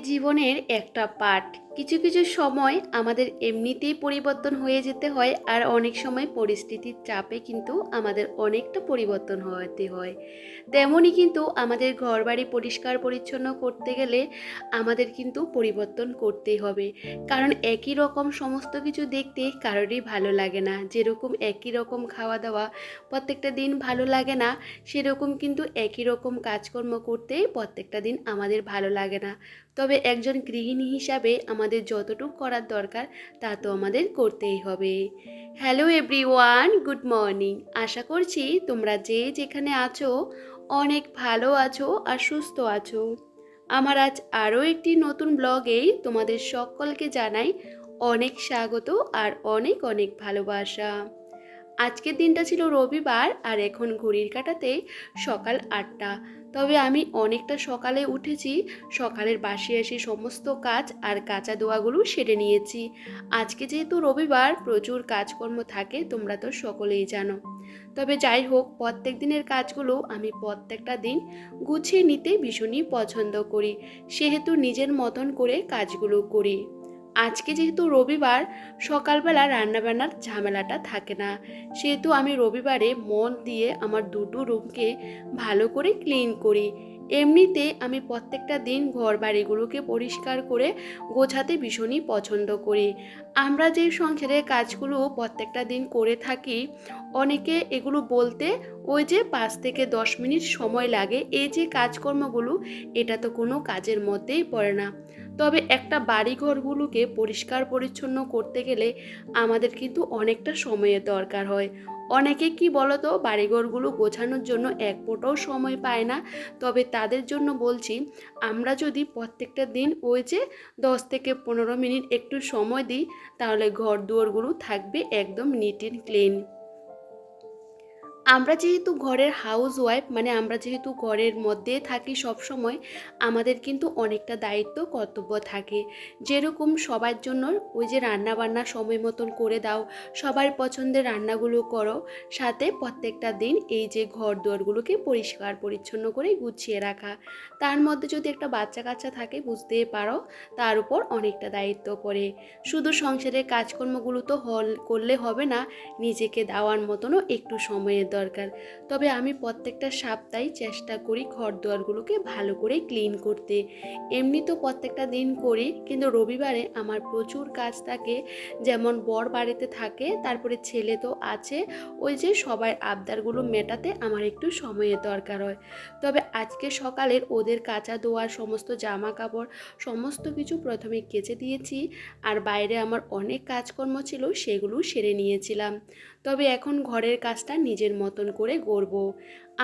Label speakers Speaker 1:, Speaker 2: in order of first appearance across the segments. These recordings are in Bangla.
Speaker 1: জীবনের একটা পার্ট কিছু কিছু সময় আমাদের এমনিতেই পরিবর্তন হয়ে যেতে হয় আর অনেক সময় পরিস্থিতির চাপে কিন্তু আমাদের অনেকটা পরিবর্তন হতে হয়। তেমনই কিন্তু আমাদের ঘর বাড়ি পরিষ্কার পরিচ্ছন্ন করতে গেলে আমাদের কিন্তু পরিবর্তন করতেই হবে। কারণ একই রকম সমস্ত কিছু দেখতে কারোরই ভালো লাগে না। যেরকম একই রকম খাওয়া দাওয়া প্রত্যেকটা দিন ভালো লাগে না, সেরকম কিন্তু একই রকম কাজকর্ম করতে প্রত্যেকটা দিন আমাদের ভালো লাগে না। তবে একজন গৃহিণী হিসাবে আমাদের যতটুকু করার দরকার, তা তো আমাদের করতেই হবে। হ্যালো এভরিওয়ান গুড মর্নিং আশা করছি তোমরা যে যেখানে আছো, অনেক ভালো আছো আর সুস্থ আছো। আমার আজ আরও একটি নতুন ব্লগেই তোমাদের সকলকে জানাই অনেক স্বাগত আর অনেক অনেক ভালোবাসা। আজকের দিনটা ছিল রবিবার আর এখন ঘড়ির কাটাতে সকাল আটটা। তবে আমি অনেকটা সকালে উঠেছি, সকালের বাসি আসি সমস্ত কাজ আর কাঁচা দোয়াগুলো সেরে নিয়েছি। আজকে যেহেতু রবিবার, প্রচুর কাজকর্ম থাকে, তোমরা তো সকলেই জানো। তবে যাই হোক, প্রত্যেক দিনের কাজগুলো আমি প্রত্যেকটা দিন গুছিয়ে নিতে ভীষণই পছন্দ করি, সেহেতু নিজের মতন করে কাজগুলো করি। আজকে যেহেতু রবিবার, সকালবেলা রান্নাবান্নার ঝামেলাটা থাকে না। সেহেতু আমি রবিবারে মন দিয়ে আমার দুটো রুমকে ভালো করে ক্লিন করি। এমনিতে আমি প্রত্যেকটা দিন ঘর বাড়িগুলোকে পরিষ্কার করে গোছাতে ভীষণই পছন্দ করি। আমরা যে সংসারের কাজগুলো প্রত্যেকটা দিন করে থাকি, অনেকে এগুলো বলতে ওই যে পাঁচ থেকে দশ মিনিট সময় লাগে। এই যে কাজকর্মগুলো, এটা তো কোনো কাজের মধ্যেই পড়ে না। তবে একটা বাড়িঘরগুলোকে পরিষ্কার পরিচ্ছন্ন করতে গেলে আমাদের কিন্তু অনেকটা সময়ের দরকার হয়। অনেকে কি বলতো, বাড়িঘরগুলো গোছানোর জন্য এক ফোটাও সময় পায় না। তবে তাদের জন্য বলছি, আমরা যদি প্রত্যেকটা দিন ওই যে দশ থেকে পনেরো মিনিট একটু সময় দিই, তাহলে ঘর দুয়ারগুলো থাকবে একদম নিট অ্যান্ড ক্লিন আমরা যেহেতু ঘরের হাউস ওয়াইফ মানে আমরা যেহেতু ঘরের মধ্যে থাকি সব সময় আমাদের কিন্তু অনেকটা দায়িত্ব, কর্তব্য থাকে। যেরকম সবার জন্য ওই যে রান্না বান্না সময় মতন করে দাও, সবার পছন্দের রান্নাগুলো করো, সাথে প্রত্যেকটা দিন এই যে ঘর দুয়ারগুলোকে পরিষ্কার, পরিচ্ছন্ন করে গুছিয়ে রাখা। তার মধ্যে যদি একটা বাচ্চা কাচ্চা থাকে বুঝতেই পারো, তার উপর অনেকটা দায়িত্ব পড়ে। শুধু সংসারের কাজকর্মগুলো তো হল, করলে হবে না, নিজেকে দেওয়ার মতনও একটু সময়ের দরকার তবে আমি প্রত্যেকটা সপ্তাহে চেষ্টা করি ঘর দুয়ারগুলোকে ভালো করে ক্লিন করতে। এমনি তো প্রত্যেকটা দিন করি, কিন্তু রবিবারে আমার প্রচুর কাজ থাকে। যেমন বর বাড়িতে থাকে, তারপরে ছেলে তো আছে। ওই যে সবার আবদারগুলো মেটাতে আমার একটু সময়ের দরকার হয়। তবে আজকে সকালের ওদের কাঁচা দোয়ার সমস্ত জামা কাপড় সমস্ত কিছু প্রথমে কেচে দিয়েছি। আর বাইরে আমার অনেক কাজকর্ম ছিল সেগুলো সেরে নিয়েছিলাম। তবে এখন ঘরের কাজটা নিজের মতন করে করব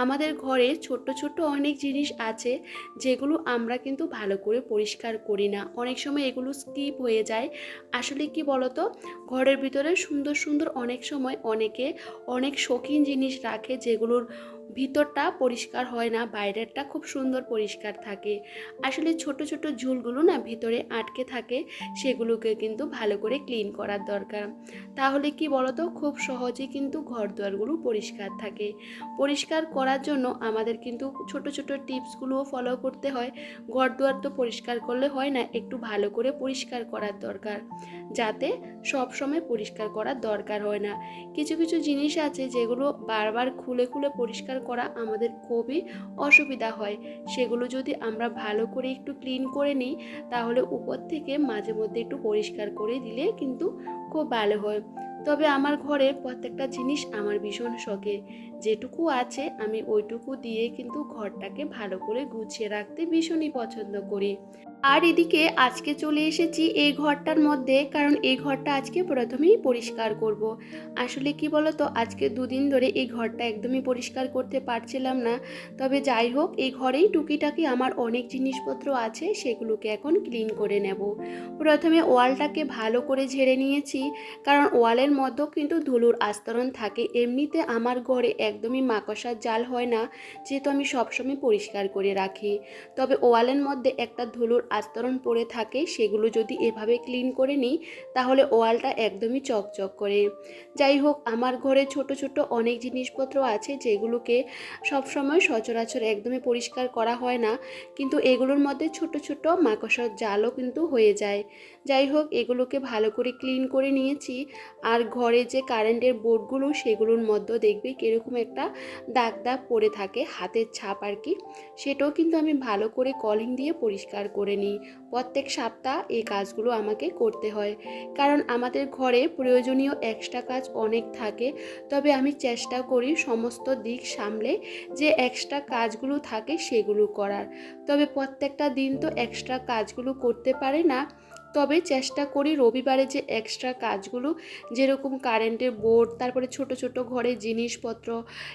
Speaker 1: আমাদের ঘরে ছোট্ট ছোট্ট অনেক জিনিস আছে যেগুলো আমরা কিন্তু ভালো করে পরিষ্কার করি না। অনেক সময় এগুলো স্কিপ হয়ে যায়। আসলে কি বলতো? ঘরের ভিতরে সুন্দর সুন্দর অনেক সময় অনেকে অনেক শৌখিন জিনিস রাখে যেগুলোর ভিতরটা পরিষ্কার হয় না, বাইরেরটা খুব সুন্দর পরিষ্কার থাকে। আসলে ছোট ছোট ঝুলগুলো না ভিতরে আটকে থাকে, সেগুলোকে কিন্তু ভালো করে ক্লিন করার দরকার। তাহলে কি বলতো? খুব সহজে কিন্তু ঘর দুয়ারগুলো পরিষ্কার থাকে। পরিষ্কার করার জন্য আমাদের কিন্তু ছোট ছোট টিপসগুলোও ফলো করতে হয়। ঘর দুয়ার তো পরিষ্কার করলে হয় না, একটু ভালো করে পরিষ্কার করার দরকার। যাতে সব সময় পরিষ্কার করার দরকার হয় না। কিছু কিছু জিনিস আছে যেগুলো বারবার খুলে খুলে পরিষ্কার করা আমাদের খুবই অসুবিধা হয়। সেগুলো যদি আমরা ভালো করে একটু ক্লিন করে নিই, তাহলে উপর থেকে মাঝে মধ্যে একটু পরিষ্কার করে দিলে কিন্তু খুব ভালো হয়। তবে আমার ঘরের প্রত্যেকটা জিনিস আমার ভীষণ শখে। যেটুকু আছে আমি ওইটুকু দিয়ে কিন্তু ঘরটাকে ভালো করে গুছিয়ে রাখতে ভীষণই পছন্দ করি। আর এদিকে আজকে চলে এসেছি এই ঘরটার মধ্যে, কারণ এই ঘরটা আজকে প্রথমেই পরিষ্কার করব। আসলে কি বলতো, আজকে দুদিন ধরে এই ঘরটা একদমই পরিষ্কার করতে পারছিলাম না। তবে যাই হোক, এই ঘরেই টুকিটাকি আমার অনেক জিনিসপত্র আছে, সেগুলোকে এখন ক্লিন করে নেব। প্রথমে ওয়ালটাকে ভালো করে ঝেড়ে নিয়েছি, কারণ ওয়ালের মধ্যেও কিন্তু ধুলোর আস্তরণ থাকে। এমনিতে আমার ঘরে একদমই মাকসার জাল হয় না, যেহেতু আমি সবসময় পরিষ্কার করে রাখি। তবে ওয়ালের মধ্যে একটা ধুলোর আস্তরণ পড়ে থাকে, সেগুলো যদি এভাবে ক্লিন করে নিই, তাহলে ওয়ালটা একদমই চকচক করে। যাই হোক, আমার ঘরে ছোট ছোট অনেক জিনিসপত্র আছে, যেগুলোকে সবসময় সচরাচর একদমই পরিষ্কার করা হয় না, কিন্তু এগুলোর মধ্যে ছোট ছোট মাকসার জালও কিন্তু হয়ে যায়। যাই হোক, এগুলোকে ভালো করে ক্লিন করে নিয়েছি, আর ঘরে যে কারেন্টের বোর্ডগুলো, সেগুলোর মধ্যে দেখবে কীরকম একটা দাগ দাগ পড়ে থাকে, হাতের ছাপ আর কি, সেটাও কিন্তু আমি ভালো করে কলিং দিয়ে পরিষ্কার করে নিই প্রত্যেক সপ্তাহ এই কাজগুলো আমাকে করতে হয়। কারণ আমাদের ঘরে প্রয়োজনীয় এক্সট্রা কাজ অনেক থাকে। তবে আমি চেষ্টা করি সমস্ত দিক সামলে যে এক্সট্রা কাজগুলো থাকে সেগুলো করার। তবে প্রত্যেকটা দিন তো এক্সট্রা কাজগুলো করতে পারে না। তবে চেষ্টা করি রবিবারে যে এক্সট্রা কাজগুলো, যেরকম কারেন্টের বোর্ড তারপরে ছোট ছোট ঘরে জিনিসপত্র,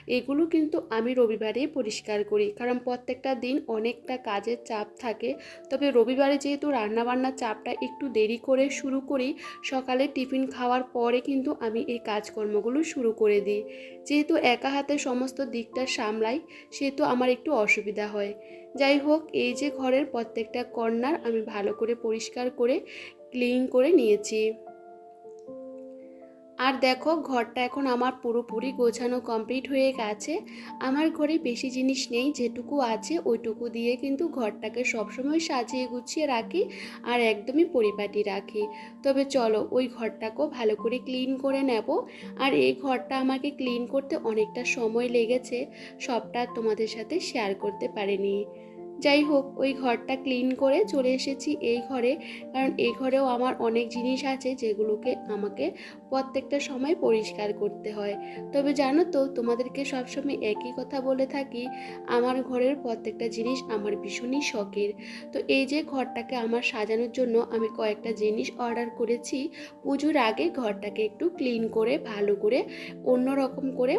Speaker 1: এগুলো কিন্তু আমি রবিবারেই পরিষ্কার করি। কারণ প্রত্যেকটা দিন অনেকটা কাজের চাপ থাকে। তবে রবিবারে যেহেতু রান্নাবান্নার চাপটা একটু দেরি করে শুরু করি, সকালে টিফিন খাওয়ার পরে কিন্তু আমি এই কাজকর্মগুলো শুরু করে দিই। যেহেতু একা হাতে সমস্ত দিকটা সামলাই, সেহেতু আমার একটু অসুবিধা হয়। যাই হোক, এই যে ঘরের প্রত্যেকটা কর্নার আমি ভালো করে পরিষ্কার করে ক্লিন করে নিয়েছি। আর দেখো, ঘরটা এখন আমার পুরোপুরি গোছানো কমপ্লিট হয়ে গেছে। আমার ঘরে বেশি জিনিস নেই, যেটুকু আছে ওইটুকু দিয়ে কিন্তু ঘরটাকে সবসময় সাজিয়ে গুছিয়ে রাখি আর একদমই পরিপাটি রাখি। তবে চলো, ওই ঘরটাকেও ভালো করে ক্লিন করে নেব। আর এই ঘরটা আমাকে ক্লিন করতে অনেকটা সময় লেগেছে, সবটা তোমাদের সাথে শেয়ার করতে পারিনি। যাই হোক, ওই ঘরটা ক্লিন করে চলে এসেছি এই ঘরে। কারণ এই ঘরেও আমার অনেক জিনিস আছে যেগুলোকে আমাকে প্রত্যেকটা সময় পরিষ্কার করতে হয়। তবে জানো তো, তোমাদেরকে সবসময় একই কথা বলে থাকি, আমার ঘরের প্রত্যেকটা জিনিস আমার ভীষণই শখের। তো এই যে ঘরটাকে আমার সাজানোর জন্য আমি কয়েকটা জিনিস অর্ডার করেছি, পুজোর আগে ঘরটাকে একটু ক্লিন করে, ভালো করে অন্য রকম করে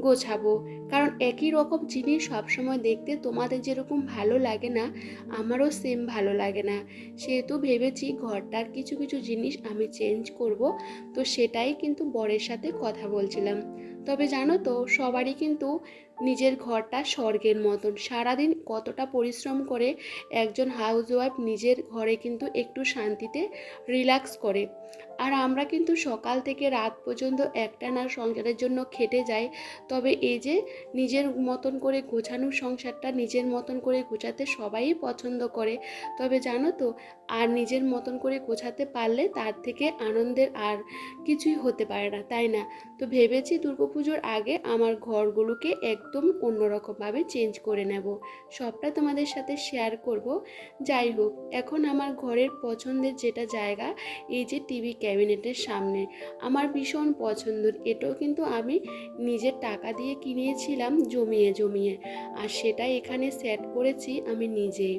Speaker 1: গোছাবো। কারণ একই রকম জিনিস সবসময় দেখতে তোমাদের যেরকম ভালো লাগে না, আমারও সেম ভালো লাগে না। সেহেতু ভেবেছি ঘরটার কিছু কিছু জিনিস আমি চেঞ্জ করব। তো সেটাই কিন্তু বরের সাথে কথা বলছিলাম। তবে জানো তো, সবারই কিন্তু নিজের ঘরটা স্বর্গের মতন। সারাদিন কতটা পরিশ্রম করে একজন হাউসওয়াইফ নিজের ঘরে কিন্তু একটু শান্তিতে রিল্যাক্স করে। আর আমরা কিন্তু সকাল থেকে রাত পর্যন্ত একটা না সংসারের জন্য খেটে যাই, তবে এই যে নিজের মতন করে গোছানো সংসারটা, নিজের মতন করে গোছাতে সবাই পছন্দ করে। তবে জানো তো, আর নিজের মতন করে গোছাতে পারলে তার থেকে আনন্দের আর কিছুই হতে পারে না, তাই না? তো ভেবেছি দুর্গাপুজোর আগে আমার ঘরগুলোকে একদম অন্যরকমভাবে চেঞ্জ করে নেব। সবটা তোমাদের সাথে শেয়ার করব। যাই হোক, এখন আমার ঘরের পছন্দের যেটা জায়গা, এই যে টিভি ক্যাবিনেটের সামনে। আমার ভীষণ পছন্দের, এটাও কিন্তু আমি নিজের টাকা দিয়ে কিনিয়েছিলাম জমিয়ে জমিয়ে। আর সেটাই এখানে সেট করেছি আমি নিজেই।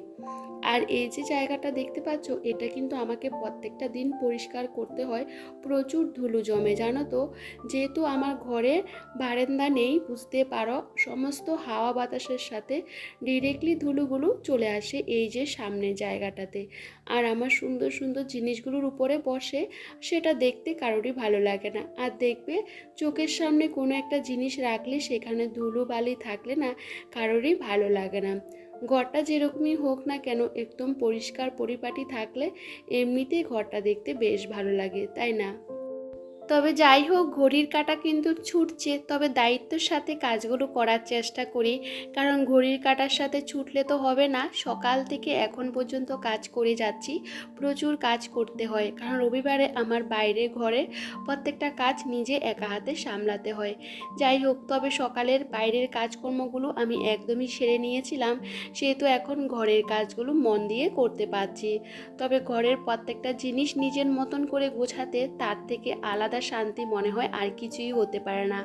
Speaker 1: আর এই যে জায়গাটা দেখতে পাচ্ছ, এটা কিন্তু আমাকে প্রত্যেকটা দিন পরিষ্কার করতে হয়। প্রচুর ধুলো জমে, জানো তো? যেহেতু আমার ঘরে বারান্দা নেই, বুঝতে পারো? সমস্ত হাওয়া বাতাসের সাথে ডিরেক্টলি ধুলোগুলো চলে আসে এই যে সামনের জায়গাটাতে। আর আমার সুন্দর সুন্দর জিনিসগুলোর উপরে বসে সেটা দেখতে কারোরই ভালো লাগে না। আর দেখবে, চোখের সামনে কোনো একটা জিনিস রাখলে সেখানে ধুলো বালি থাকলে না কারোরই ভালো লাগে না। ঘরটা যেরকমই হোক না কেন একদম পরিষ্কার পরিপাটি থাকলে এমনিতেই ঘরটা দেখতে বেশ ভালো লাগে, তাই না? তবে যাই হোক, ঘড়ির কাটা কিন্তু ছুটছে। তবে দায়িত্বের সাথে কাজগুলো করার চেষ্টা করি। কারণ ঘড়ির কাটার সাথে ছুটলে তো হবে না। সকাল থেকে এখন পর্যন্ত কাজ করে যাচ্ছি। প্রচুর কাজ করতে হয়। কারণ রবিবারে আমার বাইরে ঘরে প্রত্যেকটা কাজ নিজে একা হাতে সামলাতে হয়। যাই হোক, তবে সকালের বাইরের কাজকর্মগুলো আমি একদমই সেরে নিয়েছিলাম। সেহেতু এখন ঘরের কাজগুলো মন দিয়ে করতে পারছি। তবে ঘরের প্রত্যেকটা জিনিস নিজের মতন করে গোছাতে, তার থেকে আলাদা শান্তি মনে হয়, আর কিছুই হতে পারে না।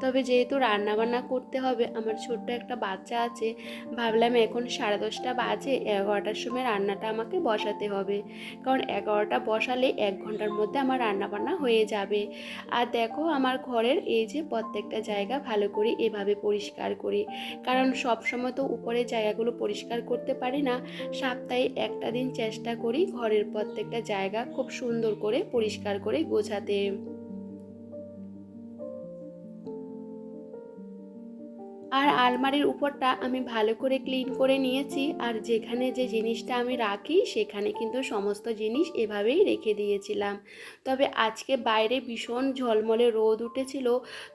Speaker 1: তবে যেহেতু রান্নাবান্না করতে হবে, আমার ছোট্ট একটা বাচ্চা আছে, ভাবলাম এখন সাড়ে দশটা বাজে, এগারোটার সময় রান্নাটা আমাকে বসাতে হবে। কারণ এগারোটা বসালে এক ঘণ্টার মধ্যে আমার রান্নাবান্না হয়ে যাবে। আর দেখো, আমার ঘরের এই যে প্রত্যেকটা জায়গা ভালো করে এভাবে পরিষ্কার করি। কারণ সব সময় তো উপরের জায়গাগুলো পরিষ্কার করতে পারি না, সপ্তাহে একটা দিন চেষ্টা করি ঘরের প্রত্যেকটা জায়গা খুব সুন্দর করে পরিষ্কার করে গোছাতে। আর আলমারির উপরটা আমি ভালো করে ক্লিন করে নিয়েছি আর যেখানে যে জিনিসটা আমি রাখি সেখানে কিন্তু সমস্ত জিনিস এভাবেই রেখে দিয়েছিলাম। তবে আজকে বাইরে ভীষণ ঝলমলে রোদ উঠেছিল,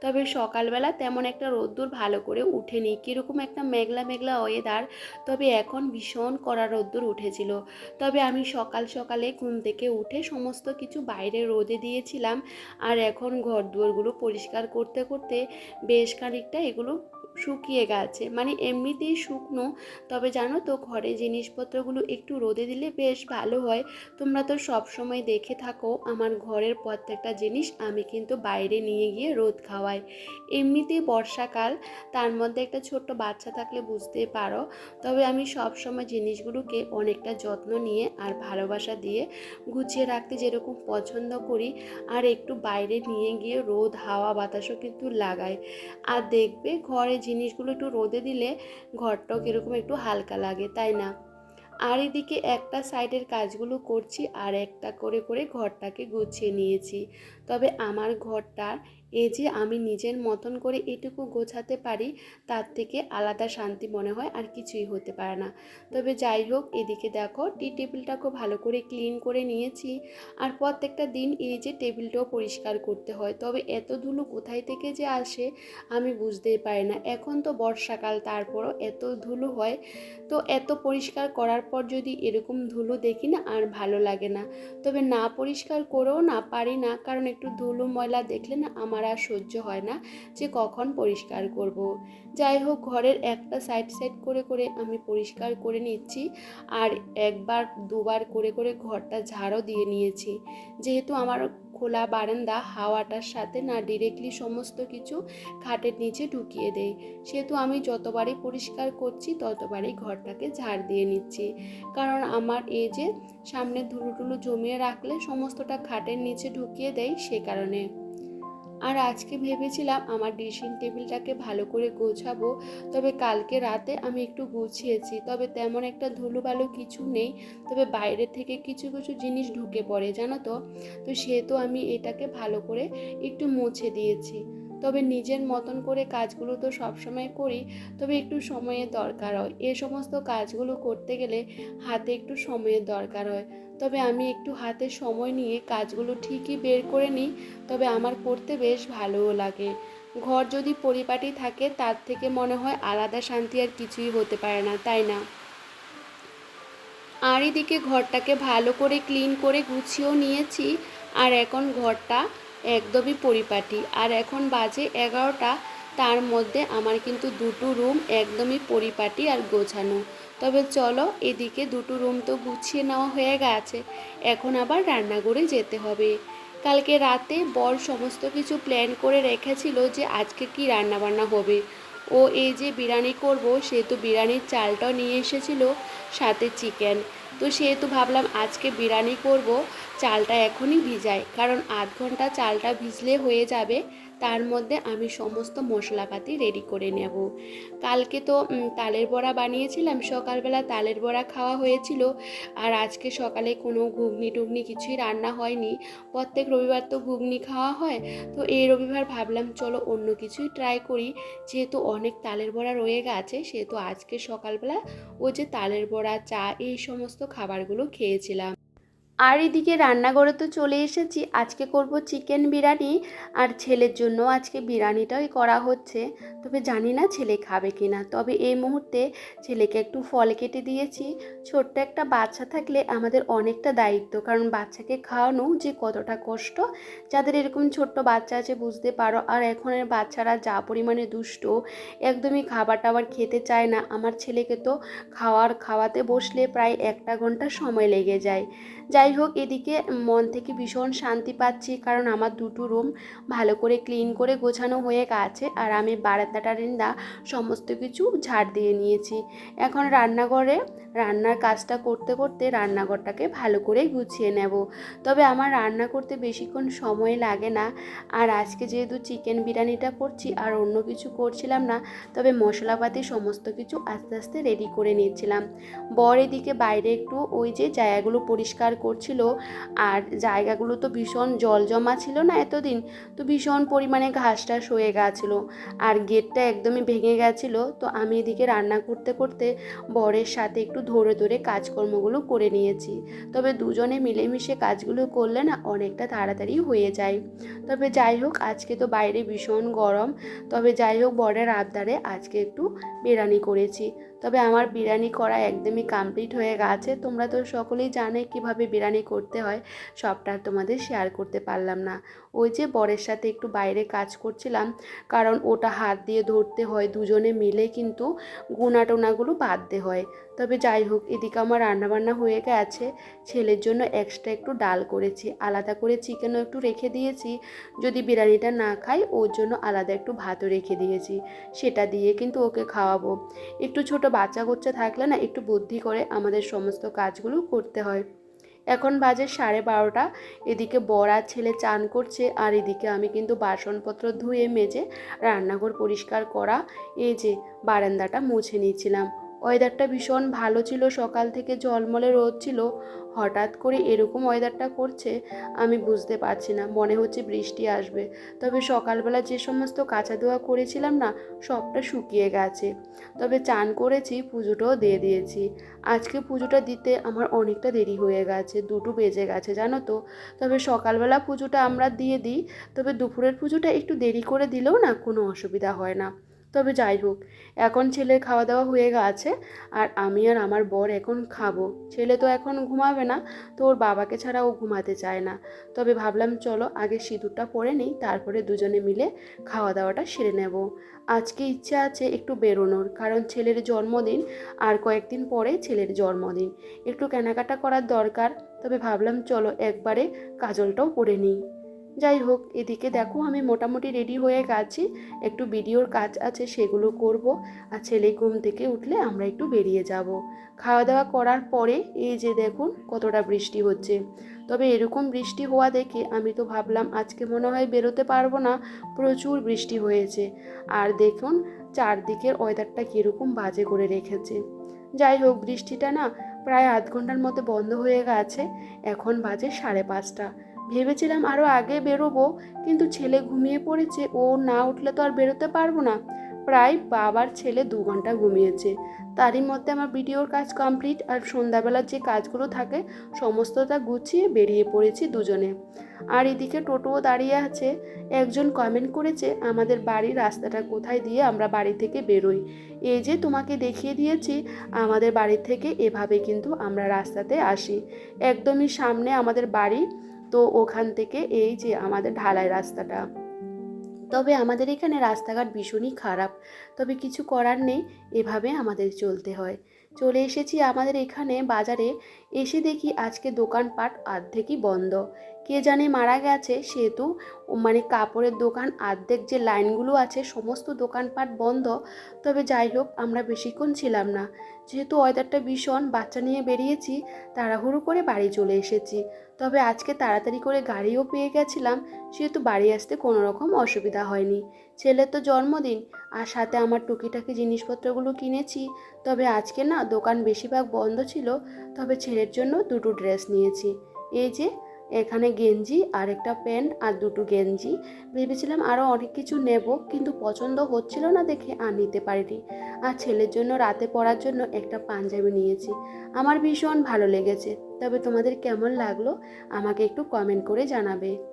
Speaker 1: তবে সকালবেলা তেমন একটা রোদ্দুর ভালো করে উঠেনি। কীরকম একটা মেঘলা মেঘলা ওয়েদার তবে এখন ভীষণ কড়া রোদ্দুর উঠেছিল। তবে আমি সকাল সকালে ঘুম থেকে উঠে সমস্ত কিছু বাইরে রোদে দিয়েছিলাম আর এখন ঘর দুয়ারগুলো পরিষ্কার করতে করতে বেশ খানিকটা এগুলো শুকিয়ে গেছে। মানে এমনিতেই শুকনো, তবে জানো তো ঘরে জিনিসপত্রগুলো একটু রোদে দিলে বেশ ভালো হয়। তোমরা তো সব সময় দেখে থাকো, আমার ঘরের প্রত্যেকটা জিনিস আমি কিন্তু বাইরে নিয়ে গিয়ে রোদ খাওয়াই। এমনিতেই বর্ষাকাল, তার মধ্যে একটা ছোট্ট বাচ্চা থাকলে বুঝতে পারো। তবে আমি সব সময় জিনিসগুলোকে অনেকটা যত্ন নিয়ে আর ভালোবাসা দিয়ে গুছিয়ে রাখতে যেরকম পছন্দ করি, আর একটু বাইরে নিয়ে গিয়ে রোদ, হাওয়া, বাতাসও কিন্তু লাগাই। আর দেখবে ঘরে জিনিসগুলো একটু রোদে দিলে ঘরটাও কীরকম একটু হালকা লাগে তাই না? আর এদিকে একটা সাইডের কাজগুলো করছি আর একটা করে করে ঘরটাকে গুছিয়ে নিয়েছি। তবে আমার ঘরটা এই যে আমি নিজের মতন করে এটুকু গোছাতে পারি, তার থেকে আলাদা শান্তি মনে হয় আর কিছুই হতে পারে না। তবে যাই হোক, এদিকে দেখো, টি টেবিলটাকে ভালো করে ক্লিন করে নিয়েছি। আর প্রত্যেকটা দিন এই যে টেবিলটাও পরিষ্কার করতে হয়। তবে এত ধুলো কোথায় থেকে যে আসে, আমি বুঝতেই পারি না। এখন তো বর্ষাকাল, তারপরও এত ধুলো হয়। তো এত পরিষ্কার করার পর যদি এরকম ধুলো দেখি না, আর ভালো লাগে না। তবে না পরিষ্কার করেও না পারি না, কারণ একটু ধুলো ময়লা দেখলে না আমার আর সহ্য হয় না যে কখন পরিষ্কার করব। যাই হোক, ঘরের একটা সাইড সাইড করে করে আমি পরিষ্কার করে নিচ্ছি আর একবার দুবার করে করে ঘরটা ঝাড়ও দিয়ে নিয়েছি। যেহেতু আমার খোলা বারান্দা হাওয়াটার সাথে না ডিরেক্টলি সমস্ত কিছু খাটের নিচে ঢুকিয়ে দেয়। সেহেতু আমি যতবারই পরিষ্কার করছি ততবারই ঘরটাকে ঝাড় দিয়ে নিচ্ছি। কারণ আমার এই যে সামনে ধুলো টুলো জমিয়ে রাখলে সমস্তটা খাটের নিচে ঢুকিয়ে দেয় সে কারণে। আর আজকে ভেবেছিলাম আমার ড্রেসিং টেবিলটাকে ভালো করে গোছাবো, তবে কালকে রাতে আমি একটু গুছিয়েছি। তবে তেমন একটা ধুলোবালু কিছু নেই, তবে বাইরে থেকে কিছু কিছু জিনিস ঢুকে পড়ে, জানো তো? তো সে তো আমি এটাকে ভালো করে একটু মুছে দিয়েছি। তবে নিজের মতন করে কাজগুলো তো সবসময় করি, তবে একটু সময়ের দরকার হয়। এ সমস্ত কাজগুলো করতে গেলে হাতে একটু সময়ের দরকার হয়। তবে আমি একটু হাতে সময় নিয়ে কাজগুলো ঠিকই বের করে নিই, তবে আমার করতে বেশ ভালোও লাগে। ঘর যদি পরিপাটি থাকে, তার থেকে মনে হয় আলাদা শান্তি আর কিছুই হতে পারে না, তাই না? আর এদিকে ঘরটাকে ভালো করে ক্লিন করে গুছিয়েও নিয়েছি, আর এখন ঘরটা একদমই পরিপাটি। আর এখন বাজে এগারোটা, তার মধ্যে আমার কিন্তু দুটো রুম একদমই পরিপাটি আর গোছানো। তবে চলো, এদিকে দুটো রুম তো গুছিয়ে নেওয়া হয়ে গেছে। এখন আবার রান্নাঘরে যেতে হবে। কালকে রাতে বর সমস্ত কিছু প্ল্যান করে রেখেছিল যে আজকে কি রান্নাবান্না হবে। ও এই যে বিরিয়ানি করব সেহেতু বিরিয়ানির চালটাও নিয়ে এসেছিল, সাথে চিকেন তো সেহেতু ভাবলাম আজকে বিরিয়ানি করব চালটা এখনই ভিজাই। কারণ আধ ঘণ্টা চালটা ভিজলে হয়ে যাবে, তার মধ্যে আমি সমস্ত মশলাপাতি রেডি করে নেব। কালকে তো তালের বড়া বানিয়েছিলাম, সকালবেলা তালের বড়া খাওয়া হয়েছিল, আর আজকে সকালে কোনো ঘুগনি টুগনি কিছুই রান্না হয়নি। প্রত্যেক রবিবার তো ঘুগনি খাওয়া হয়, তো এই রবিবার ভাবলাম চলো অন্য কিছুই ট্রাই করি। যেহেতু অনেক তালের বড়া রয়ে গেছে, সেহেতু আজকে সকালবেলা ও যে তালের বড়া, চা, এই সমস্ত খাবারগুলো খেয়েছিলাম। আর এদিকে রান্নাঘরে তো চলে এসেছি। আজকে করব চিকেন বিরিয়ানি আর ছেলের জন্য আজকে বিরিয়ানিটাই করা হচ্ছে। তবে জানি না ছেলে খাবে কি না তবে এই মুহূর্তে ছেলেকে একটু ফল কেটে দিয়েছি। ছোট্ট একটা বাচ্চা থাকলে আমাদের অনেকটা দায়িত্ব। কারণ বাচ্চাকে খাওয়ানো যে কতটা কষ্ট, যাদের এরকম ছোট্ট বাচ্চা আছে বুঝতে পারো। আর এখনের বাচ্চারা যা পরিমাণে দুষ্ট, একদমই খাবার টাবার খেতে চায় না। আমার ছেলেকে তো খাওয়ার, খাওয়াতে বসলে প্রায় একটা ঘণ্টা সময় লেগে যায়। যাই হোক, এদিকে মন থেকে ভীষণ শান্তি পাচ্ছি, কারণ আমার দুটো রুম ভালো করে ক্লিন করে গোছানো হয়ে গেছে আর আমি বারান্দা টারিন্দা সমস্ত কিছু ঝাড় দিয়ে নিয়েছি। এখন রান্নাঘরে রান্নার কাজটা করতে করতে রান্নাঘরটাকে ভালো করে গুছিয়ে নেব। তবে আমার রান্না করতে বেশিক্ষণ সময় লাগে না আর আজকে যেহেতু চিকেন বিরিয়ানিটা করছি আর অন্য কিছু করছিলাম না, তবে মশলাপাতি সমস্ত কিছু আস্তে আস্তে রেডি করে নিয়েছিলাম। বর এদিকে বাইরে একটু ওই যে জায়গাগুলো পরিষ্কার করছে করছিল। আর জায়গাগুলো তো ভীষণ জল জমা ছিল না এতদিন, তো ভীষণ পরিমাণে ঘাস টাস হয়ে গেছিল। আর গেটটা একদমই ভেঙে গেছিল, তো আমি এদিকে রান্না করতে করতে বরের সাথে একটু ধরে ধরে কাজকর্মগুলো করে নিয়েছি। তবে দুজনে মিলেমিশে কাজগুলো করলে না অনেকটা তাড়াতাড়ি হয়ে যায়। তবে যাই হোক, আজকে তো বাইরে ভীষণ গরম। তবে যাই হোক, বরের আবদারে আজকে একটু বিরিয়ানি করেছি। তবে আমার বিরিয়ানি করা একদমই কমপ্লিট হয়ে গেছে। তোমরা তো সকলেই জানে কীভাবে বিরিয়ানি করতে হয়, সবটা তোমাদের শেয়ার করতে পারলাম না। ওই যে বরের সাথে একটু বাইরে কাজ করছিলাম, কারণ ওটা হাত দিয়ে ধরতে হয়, দুজনে মিলে কিন্তু গুনা টোনাগুলো বাঁধতে হয়। তবে যাই হোক, এদিকে আমার রান্নাবান্না হয়ে গেছে। ছেলের জন্য এক্সট্রা একটু ডাল করেছি, আলাদা করে চিকেনও একটু রেখে দিয়েছি। যদি বিরিয়ানিটা না খাই, ওর জন্য আলাদা একটু ভাতও রেখে দিয়েছি। সেটা দিয়ে কিন্তু ওকে খাওয়াবো। একটু ছোট বাচ্চা কাচ্চা থাকলে না একটু বুদ্ধি করে আমাদের সমস্ত কাজগুলো করতে হয়। এখন বাজে সাড়ে বারোটা, এদিকে বড়া ছেলে চান করছে, আর এদিকে আমি কিন্তু বাসনপত্র ধুয়ে মেজে রান্নাঘর পরিষ্কার করা, এই যে বারান্দাটা মুছে নিচ্ছিলাম ওয়েদারটা ভীষণ ভালো ছিল, সকাল থেকে ঝলমলে রোদ ছিল। হঠাৎ করে এরকম ওয়েদারটা করছে, আমি বুঝতে পারছি না, মনে হচ্ছে বৃষ্টি আসবে। তবে সকালবেলা যে সমস্ত কাঁচা ধোয়া করেছিলাম না, সবটা শুকিয়ে গেছে। তবে চান করেছি, পুজোটাও দিয়ে দিয়েছি। আজকে পুজোটা দিতে আমার অনেকটা দেরি হয়ে গেছে, দুটো বেজে গেছে, জানো তো। তবে সকালবেলা পুজোটা আমরা দিয়ে দিই, তবে দুপুরের পুজোটা একটু দেরি করে দিলেও না কোনো অসুবিধা হয় না। তবে যাই হোক, এখন ছেলের খাওয়া দাওয়া হয়ে গেছে আর আমি আর আমার বর এখন খাব। ছেলে তো এখন ঘুমাবে না, তো ওর বাবাকে ছাড়া ও ঘুমাতে চায় না। তবে ভাবলাম চলো আগে সিঁদুরটা পরে নিই, তারপরে দুজনে মিলে খাওয়া দাওয়াটা সেরে নেব। আজকে ইচ্ছে আছে একটু বেরোনোর, কারণ ছেলের জন্মদিন আর কয়েকদিন পরে ছেলের জন্মদিন। একটু কেনাকাটা করার দরকার, তবে ভাবলাম চলো একবারে কাজলটাও পরে নিই। যাই হোক, এদিকে দেখো আমি মোটামুটি রেডি হয়ে গেছি। একটু ভিডিওর কাজ আছে, সেগুলো করব। আর ছেলে ঘুম থেকে উঠলে আমরা একটু বেরিয়ে যাব। খাওয়া দাওয়া করার পরে, এই যে দেখুন কতটা বৃষ্টি হচ্ছে। তবে এরকম বৃষ্টি হওয়া দেখে আমি তো ভাবলাম, আজকে মনে হয় বেরোতে পারব না। প্রচুর বৃষ্টি হয়েছে। আর দেখুন, চারদিকের ওয়েদারটা কীরকম বাজে করে রেখেছে। যাই হোক, বৃষ্টিটা না প্রায় আধ ঘণ্টার মতো বন্ধ হয়ে গেছে। এখন বাজে সাড়ে পাঁচটা। ভেবেছিলাম আরও আগে বেরোবো, কিন্তু ছেলে ঘুমিয়ে পড়েছে, ও না উঠলে তো আর বেরোতে পারব না। প্রায় বাবার ছেলে দু ঘণ্টা ঘুমিয়েছে। তারই মধ্যে আমার ভিডিওর কাজ কমপ্লিট আর সন্ধ্যাবেলার যে কাজগুলো থাকে, সমস্তটা গুছিয়ে বেরিয়ে পড়েছি দুজনে। আর এদিকে টোটোও দাঁড়িয়ে আছে। একজন কমেন্ট করেছে, আমাদের বাড়ির রাস্তাটা কোথায় দিয়ে আমরা বাড়ি থেকে বেরোই? এই যে তোমাকে দেখিয়ে দিয়েছি, আমাদের বাড়ি থেকে এভাবে কিন্তু আমরা রাস্তাতে আসি। একদমই সামনে আমাদের বাড়ি তো ওখান থেকে এই যে আমাদের ঢালাই রাস্তাটা। তবে আমাদের এখানে রাস্তাঘাট ভীষণই খারাপ। তবে কিছু করার নেই, এভাবে আমাদের চলতে হয়। চলে এসেছি আমাদের এখানে বাজারে। এসে দেখি আজকে দোকানপাট অর্ধেকই বন্ধ। কে জানে মারা গেছে, সেহেতু মানে কাপড়ের দোকান অর্ধেক যে লাইনগুলো আছে সমস্ত দোকানপাট বন্ধ। তবে যাই হোক, আমরা বেশিক্ষণ ছিলাম না। যেহেতু ওয়েদারটা ভীষণ, বাচ্চা নিয়ে বেরিয়েছি, তাড়াহুড়ো করে বাড়ি চলে এসেছি। তবে আজকে তাড়াতাড়ি করে গাড়িও পেয়ে গেছিলাম, সেহেতু বাড়ি আসতে কোনো রকম অসুবিধা হয়নি। ছেলের তো জন্মদিন, আর সাথে আমার টুকিটাকি জিনিসপত্রগুলো কিনেছি। তবে আজকে না দোকান বেশিরভাগ বন্ধ ছিল, তবে ছেলের জন্য দুটো ড্রেস নিয়েছি। এই যে এখানে গেঞ্জি আর একটা প্যান্ট আর দুটো গেঞ্জি। ভেবেছিলাম আরও অনেক কিছু নেব, কিন্তু পছন্দ হচ্ছিল না দেখে আর নিতে পারিনি। আর ছেলের জন্য রাতে পড়ার জন্য একটা পাঞ্জাবি নিয়েছি। আমার ভীষণ ভালো লেগেছে। তবে তোমাদের কেমন লাগল, আমাকে একটু কমেন্ট করে জানাবে।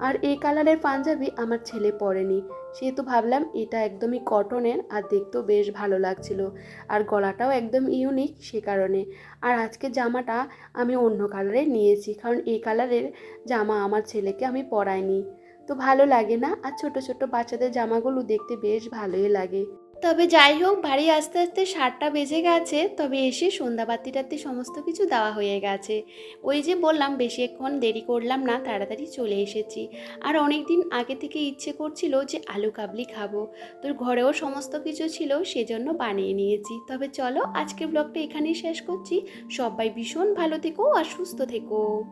Speaker 1: আর এই কালারের পাঞ্জাবি আমার ছেলে পরেনি। সেহেতু ভাবলাম এটা একদমই কটনের আর দেখতেও বেশ ভালো লাগছিল। আর গলাটাও একদম ইউনিক সে কারণে। আর আজকে জামাটা আমি অন্য কালারে নিয়েছি, কারণ এই কালারের জামা আমার ছেলেকে আমি পরাইনি। তো ভালো লাগে না? আর ছোট ছোট বাচ্চাদের জামাগুলো দেখতে বেশ ভালোই লাগে। তবে যাই হোক, বাড়ি আস্তে আস্তে সাতটা বেজে গেছে, তবে এসে সন্ধ্যাবাতি টাতি সমস্ত কিছু দেওয়া হয়ে গেছে। ওই যে বললাম, বেশিক্ষণ দেরি করলাম না, তাড়াতাড়ি চলে এসেছি। আর অনেক দিন আগে থেকে ইচ্ছে করছিল যে আলু কাবলি খাব। তোর ঘরেও সমস্ত কিছু ছিল, সেজন্য বানিয়ে নিয়েছি। তবে চলো, আজকের ব্লগটা এখানেই শেষ করছি। সবাই ভীষণ ভালো থেকো আর সুস্থ থেকো।